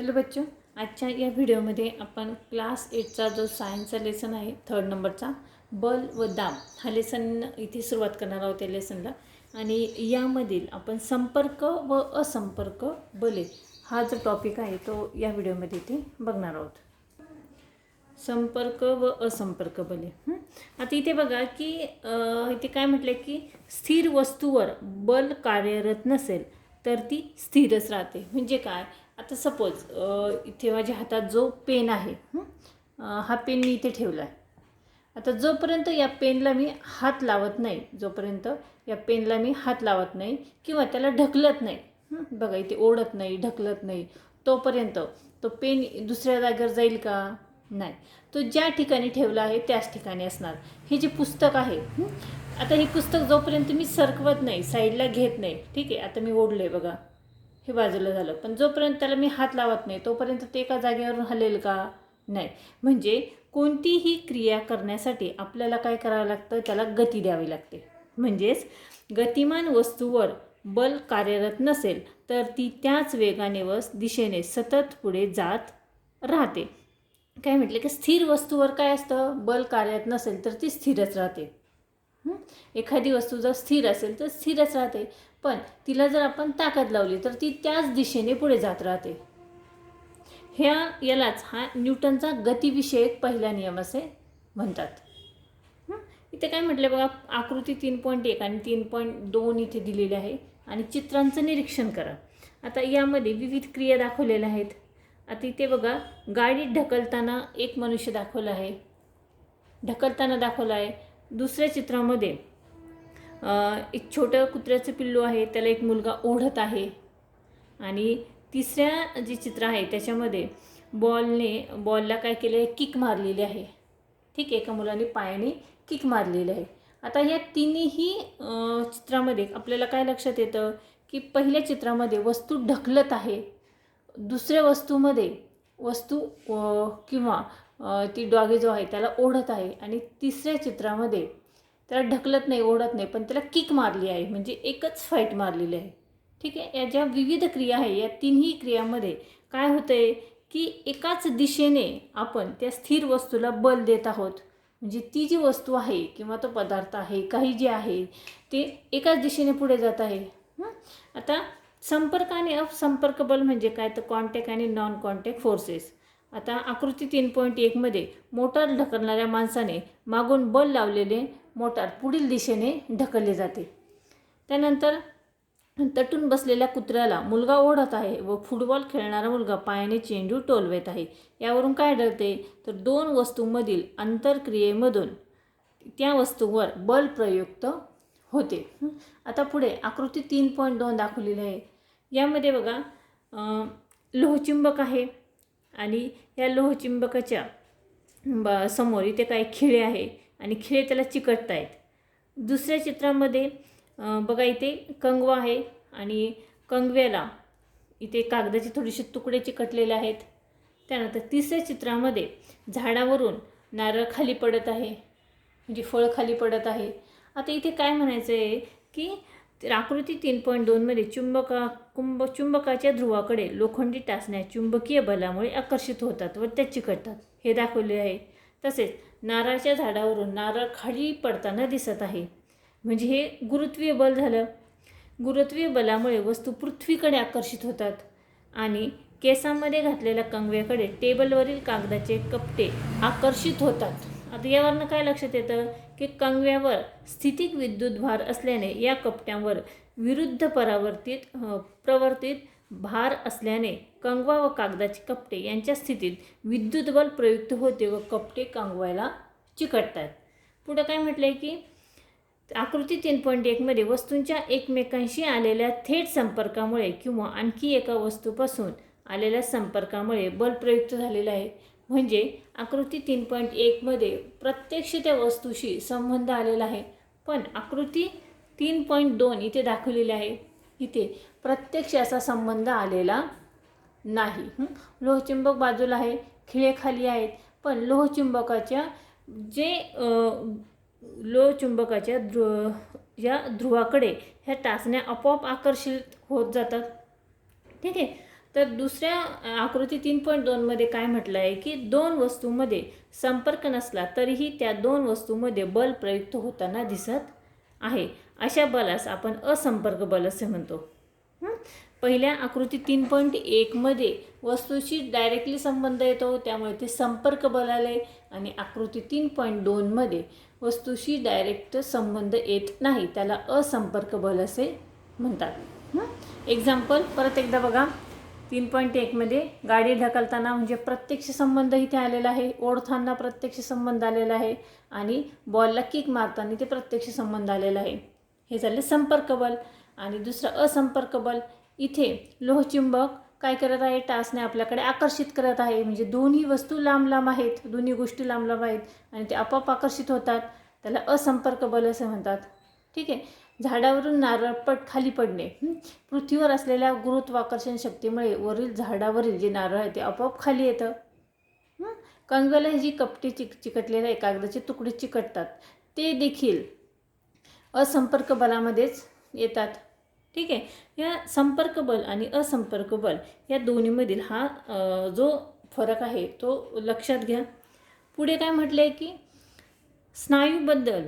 Hello बच्चो. आजच्या या व्हिडिओमध्ये आपण क्लास एटचा जो सायन्सचा लेसन आहे थर्ड नंबरचा बल व दाब हा लेसन इथे सुरुवात करणार आहोत या लेसनला आणि यामधील आपण संपर्क व असंपर्क बले हा जो टॉपिक आहे तो या व्हिडिओमध्ये इथे बघणार आहोत. संपर्क व असंपर्क बले. आता इथे बघा की इथे काय म्हटलं की स्थिर वस्तूवर बल कार्यरत नसेल तर ती स्थिरच राहते. म्हणजे काय? आता सपोज इथे माझ्या हातात जो पेन आहे हा पेन मी इथे ठेवला आहे. आता जोपर्यंत या पेनला मी हात लावत नाही जोपर्यंत या पेनला मी हात लावत नाही किंवा त्याला ढकलत नाही बघा इथे ओढत नाही ढकलत नाही तोपर्यंत तो पेन दुसऱ्या जागेवर जाईल का? नाही. तो ज्या ठिकाणी ठेवला आहे त्याच ठिकाणी असणार. हे जे पुस्तक आहे आता हे पुस्तक जोपर्यंत मी सरकवत नाही साईडला घेत नाही ठीक आहे आता मी ओढलं आहे बघा. हे बाजूला झालं. पण जोपर्यंत त्याला मी हात लावत नाही तोपर्यंत ते एका जागेवरून हलेल का? नाही. म्हणजे कोणतीही क्रिया करण्यासाठी आपल्याला काय करावं लागतं? त्याला गती द्यावी लागते. म्हणजेच गतिमान वस्तूवर बल कार्यरत नसेल तर ती त्याच वेगाने व दिशेने सतत पुढे जात राहते. काय म्हटलं की स्थिर वस्तूवर काय असतं? बल कार्यरत नसेल तर ती स्थिरच राहते. एखादी वस्तू जर स्थिर असेल तर स्थिरच राहते. पण तिला जर आपण ताकद लावली तर ती त्याच दिशेने पुढे जात राहते. ह्या यालाच हा न्यूटनचा गतिविषयक पहिला नियम असे म्हणतात. इथे काय म्हटलं बघा आकृती तीन पॉईंट एक आणि तीन पॉईंट दोन इथे दिलेले आहे. आणि चित्रांचं निरीक्षण करा. आता यामध्ये विविध क्रिया दाखवलेल्या आहेत. आता इथे बघा गाडीत ढकलताना एक मनुष्य दाखवला आहे. ढकलताना दाखवला आहे. दुसऱ्या चित्रामध्ये एक छोटं कुत्र्याचं पिल्लू आहे त्याला एक मुलगा ओढत आहे. आणि तिसऱ्या जे चित्र आहे त्याच्यामध्ये बॉलने बॉलला काय केलं आहे? किक मारलेली आहे. ठीक आहे एका मुलाने पायाने किक मारलेली आहे. आता या तिन्ही चित्रामध्ये आपल्याला काय लक्षात येतं? की पहिल्या चित्रामध्ये वस्तू ढकलत आहे. दुसऱ्या वस्तूमध्ये वस्तू किंवा ती डॉगी जो आहे त्याला ओढत आहे आणि तिसऱ्या चित्रामध्ये त्याला ढकलत नाही ओढत नाही पण त्याला किक मारली आहे. म्हणजे एकच फाईट मारलेली आहे. ठीक आहे? या ज्या विविध क्रिया आहे या तिन्ही क्रियामध्ये काय होतं आहे की एकाच दिशेने आपण त्या स्थिर वस्तूला बल देत आहोत. म्हणजे ती जी वस्तू आहे किंवा तो पदार्थ आहे काही जे आहे ते एकाच दिशेने पुढे जात आहे. आता संपर्क आणि असंपर्क बल म्हणजे काय? तर कॉन्टॅक्ट आणि नॉन कॉन्टॅक्ट फोर्सेस आता आकृती तीन पॉईंट एकमध्ये मोटार ढकलणाऱ्या माणसाने मागून बल लावलेले मोटार पुढील दिशेने ढकलले जाते. त्यानंतर तटून बसलेल्या कुत्र्याला मुलगा ओढत आहे व फुटबॉल खेळणारा मुलगा पायाने चेंडू टोलवत आहे. यावरून काय ठरते तर दोन वस्तूंमधील आंतरक्रियेमधून त्या वस्तूवर बल प्रयुक्त होते. आता पुढे आकृती तीन पॉईंट दोन दाखवलेली आहे. यामध्ये बघा लोहचुंबक आहे. आणि या लोहचुंबकाच्या ब समोर इथे काही खिळे आहे आणि खिळे त्याला चिकटत आहेत दुसऱ्या चित्रामध्ये बघा इथे कंगवा आहे आणि कंगव्याला इथे कागदाचे थोडेसे तुकडे चिकटलेले आहेत. त्यानंतर तिसऱ्या चित्रामध्ये झाडावरून नारळ खाली पडत आहे म्हणजे फळ खाली पडत आहे. आता इथे काय म्हणायचं आहे की तर आकृती तीन पॉईंट दोनमध्ये चुंबका कुंभ चुंबकाच्या ध्रुवाकडे लोखंडी टाचण्या चुंबकीय बलामुळे आकर्षित होतात व त्या चिकटतात. हे दाखवले आहे. तसेच नारळाच्या झाडावरून नारळ खाली पडताना दिसत आहे. म्हणजे हे गुरुत्वीय बल झालं. गुरुत्वीय बलामुळे वस्तू पृथ्वीकडे आकर्षित होतात. आणि केसांमध्ये घातलेल्या कंगव्याकडे टेबलवरील कागदाचे कपटे आकर्षित होतात. आता यावरनं काय लक्षात येतं? की कंगव्यावर स्थितिक विद्युत भार असल्याने या कपट्यांवर विरुद्ध परावर्तित प्रवर्तित भार असल्याने कंगवा व कागदाचे कपटे यांच्या स्थितीत विद्युत बल प्रयुक्त होते व कपटे कंगवायला चिकटतात. पुढं काय म्हटलं आहे की आकृती तीन पॉईंट एकमध्ये वस्तूंच्या एकमेकांशी आलेल्या थेट संपर्कामुळे किंवा आणखी एका वस्तूपासून आलेल्या संपर्कामुळे बल प्रयुक्त झालेलं आहे. म्हणजे आकृती तीन पॉईंट एकमध्ये प्रत्यक्ष त्या वस्तूशी संबंध आलेला आहे. पण आकृती तीन पॉईंट दोन इथे दाखवलेली आहे. इथे प्रत्यक्ष असा संबंध आलेला नाही. लोहचुंबक बाजूला आहे खिळे खाली आहेत. पण लोहचुंबकाच्या जे लोहचुंबकाच्या ध्रुव या ध्रुवाकडे ह्या टाचण्या आपोआप आकर्षित होत जातात. ठीक आहे? तर दुसऱ्या आकृती तीन पॉईंट दोनमध्ये काय म्हटलं आहे की दोन वस्तूमध्ये संपर्क नसला तरीही त्या दोन वस्तूमध्ये बल प्रयुक्त होताना दिसत आहे. अशा बलास आपण असंपर्क बल असे म्हणतो. पहिल्या आकृती तीन पॉईंट एकमध्ये वस्तूशी डायरेक्टली संबंध येतो त्यामुळे ते संपर्क बल आले आणि आकृती तीन पॉईंट दोनमध्ये वस्तूशी डायरेक्ट संबंध येत नाही त्याला असंपर्क बल असे म्हणतात. एक्झाम्पल परत एकदा बघा. तीन पॉईंट एकमध्ये गाडी ढकलताना म्हणजे प्रत्यक्ष संबंध इथे आलेला आहे. ओढताना प्रत्यक्ष संबंध आलेला आहे आणि बॉलला किक मारताना ते प्रत्यक्ष संबंध आलेला आहे. हे झाले संपर्क बल आणि दुसरं असंपर्क बल इथे लोहचुंबक काय करत आहे? टासने आपल्याकडे आकर्षित करत आहे. म्हणजे दोन्ही वस्तू लांब लांब आहेत. दोन्ही गोष्टी लांब लांब आहेत आणि ते आपोआप आकर्षित होतात. त्याला असंपर्क बल असं म्हणतात. ठीक आहे. झाडावरून नारळ पट खाली पडणे. पृथ्वीवर असलेल्या गुरुत्वाकर्षण शक्तीमुळे वरील झाडावरील जे नारळ आहे ते आपोआप खाली येतं. कंगला जी कपटी चिक चिकटलेल्या कागदाचे तुकडे चिकटतात ते देखील असंपर्क बलामध्येच येतात. ठीक आहे? या संपर्क बल आणि असंपर्क बल या दोन्हीमधील हा जो फरक आहे तो लक्षात घ्या. पुढे काय म्हटलं आहे की स्नायूबद्दल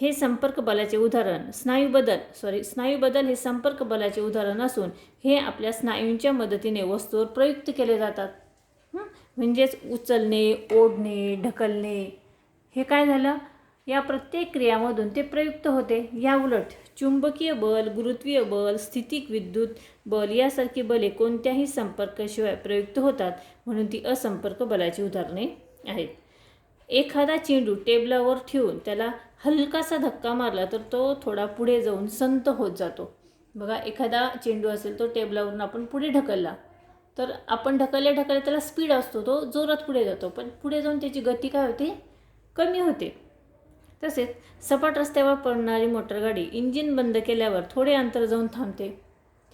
हे संपर्क बलाचे उदाहरण. स्नायूबदल सॉरी स्नायूबदल हे संपर्क बलाचे उदाहरण असून हे आपल्या स्नायूंच्या मदतीने वस्तूवर प्रयुक्त केले जातात. म्हणजेच उचलणे ओढणे ढकलणे. हे काय झालं? या प्रत्येक क्रियामधून ते प्रयुक्त होते. या उलट चुंबकीय बल गुरुत्वीय बल स्थितिक विद्युत बल यासारखी बले कोणत्याही संपर्काशिवाय प्रयुक्त होतात म्हणून ती असंपर्क बलाची उदाहरणे आहेत. एखादा चेंडू टेबलावर ठेवून त्याला हलकासा धक्का मारला तर तो थोडा पुढे जाऊन संत होत जातो. बघा एखादा चेंडू असेल तो टेबलावरून आपण पुढे ढकलला तर आपण ढकलल्या ढकलल्या त्याला स्पीड असतो तो जोरात पुढे जातो. पण पुढे जाऊन त्याची गती काय होते? कमी होते. तसेच सपाट रस्त्यावर पडणारी मोटरगाडी इंजिन बंद केल्यावर थोडे अंतर जाऊन थांबते.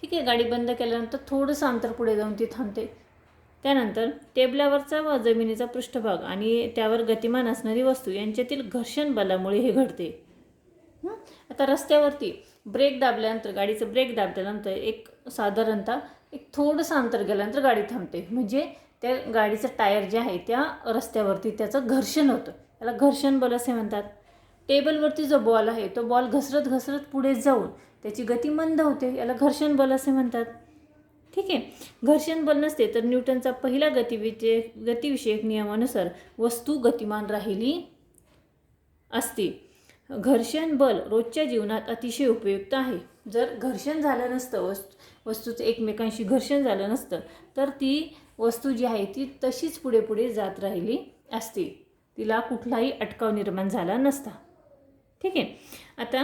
ठीक आहे गाडी बंद केल्यानंतर थोडंसं अंतर पुढे जाऊन ती थांबते. त्यानंतर टेबलावरचा व जमिनीचा पृष्ठभाग आणि त्यावर गतिमान असणारी वस्तू यांच्यातील घर्षण बलामुळे हे घडते. आता रस्त्यावरती ब्रेक दाबल्यानंतर गाडीचं ब्रेक दाबल्यानंतर एक साधारणतः एक थोडंसं अंतर गेल्यानंतर गाडी थांबते. म्हणजे त्या गाडीचं टायर जे आहे त्या रस्त्यावरती त्याचं घर्षण होतं. त्याला घर्षण बल असे म्हणतात. टेबलवरती जो बॉल आहे तो बॉल घसरत घसरत पुढे जाऊन त्याची गती मंद होते. याला घर्षण बल असे म्हणतात. ठीक आहे. घर्षण बल नसते तर न्यूटनचा पहिला गतिविषय गतिविषयक नियमानुसार वस्तू गतिमान राहिली असती. घर्षण बल रोजच्या जीवनात अतिशय उपयुक्त आहे. जर घर्षण झालं नसतं वस्तू वस्तूचं एकमेकांशी घर्षण झालं नसतं तर ती वस्तू जी आहे ती तशीच पुढे पुढे जात राहिली असती. तिला कुठलाही अटकाव निर्माण झाला नसता. ठीक आहे. आता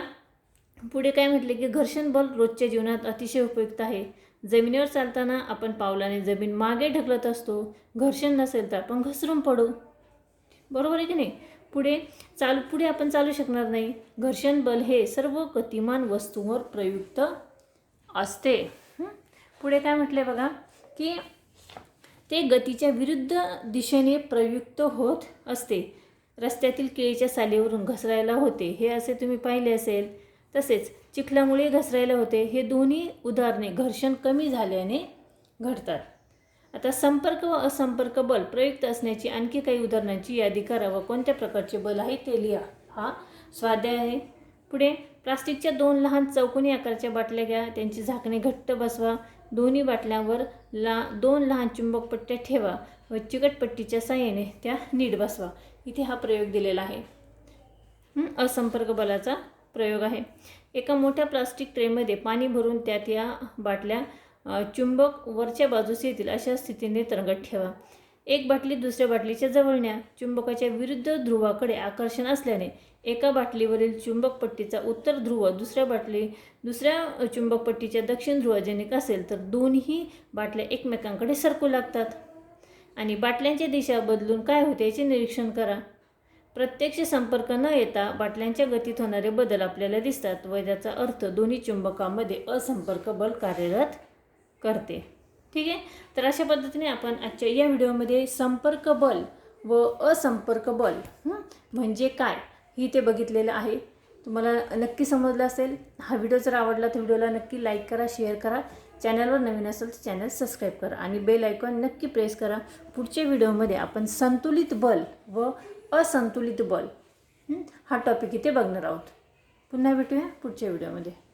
पुढे काय म्हटले की घर्षण बल रोजच्या जीवनात अतिशय उपयुक्त आहे? जमिनीवर चालताना आपण पावलाने जमीन मागे ढकलत असतो. घर्षण नसेल तर आपण घसरून पडू. बरोबर आहे की नाही? पुढे चाल पुढे आपण चालू शकणार नाही. घर्षण बल हे सर्व गतिमान वस्तूंवर प्रयुक्त असते. पुढे काय म्हटले बघा की ते गतीच्या विरुद्ध दिशेने प्रयुक्त होत असते. रस्त्यातील केळीच्या सालीवरून घसरायला होते. हे असे तुम्ही पाहिले असेल. तसेच चिखलामुळे घसरायला होते. हे दोन्ही उदाहरणे घर्षण कमी झाल्याने घडतात. आता संपर्क व असंपर्क बल प्रयुक्त असण्याची आणखी काही उदाहरणांची यादी करा व कोणत्या प्रकारचे बल आहे ते लिहा. हा स्वाध्याय आहे. पुढे प्लास्टिकच्या दोन लहान चौकोनी आकाराच्या बाटल्या घ्या. त्यांची झाकणे घट्ट बसवा. दोन्ही बाटल्यांवर ला दोन लहान चुंबकपट्ट्या ठेवा व चिकटपट्टीच्या साह्याने त्या नीट बसवा. इथे हा प्रयोग दिलेला आहे. असंपर्क बलाचा प्रयोग आहे. एका मोठ्या प्लास्टिक ट्रेमध्ये पाणी भरून त्यात या बाटल्या चुंबक वरच्या बाजूस येतील अशा स्थितीने तरंगत ठेवा. एक बाटली दुसऱ्या बाटलीच्या जवळ न्या. चुंबकाच्या विरुद्ध ध्रुवाकडे आकर्षण असल्याने एका बाटलीवरील चुंबकपट्टीचा उत्तर ध्रुव दुसऱ्या बाटली दुसऱ्या चुंबकपट्टीच्या दक्षिण ध्रुवाजनिक असेल तर दोन्ही बाटल्या एकमेकांकडे सरकू लागतात. आणि बाटल्यांची दिशा बदलून काय होते याचे निरीक्षण करा. प्रत्यक्ष संपर्क न येता बाटल्यांच्या गतीत होणारे बदल आपल्याला दिसतात. व त्याचा अर्थ दोन्ही चुंबकामध्ये असंपर्क बल कार्यरत करते. ठीक आहे? तर अशा पद्धतीने आपण आजच्या या व्हिडिओमध्ये संपर्क बल व असंपर्क बल म्हणजे काय ही ते बघितलेलं आहे. तुम्हाला नक्की समजलं असेल. हा व्हिडिओ जर आवडला तर व्हिडिओला नक्की लाईक करा शेअर करा. चॅनलवर नवीन असेल तर चॅनल सबस्क्राईब करा आणि बेल आयकॉन नक्की प्रेस करा. पुढच्या व्हिडिओमध्ये आपण संतुलित बल व असंतुलित बल. हा? टॉपिक इथे बघणार आहोत. पुन्हा भेटूया पुढच्या व्हिडिओमध्ये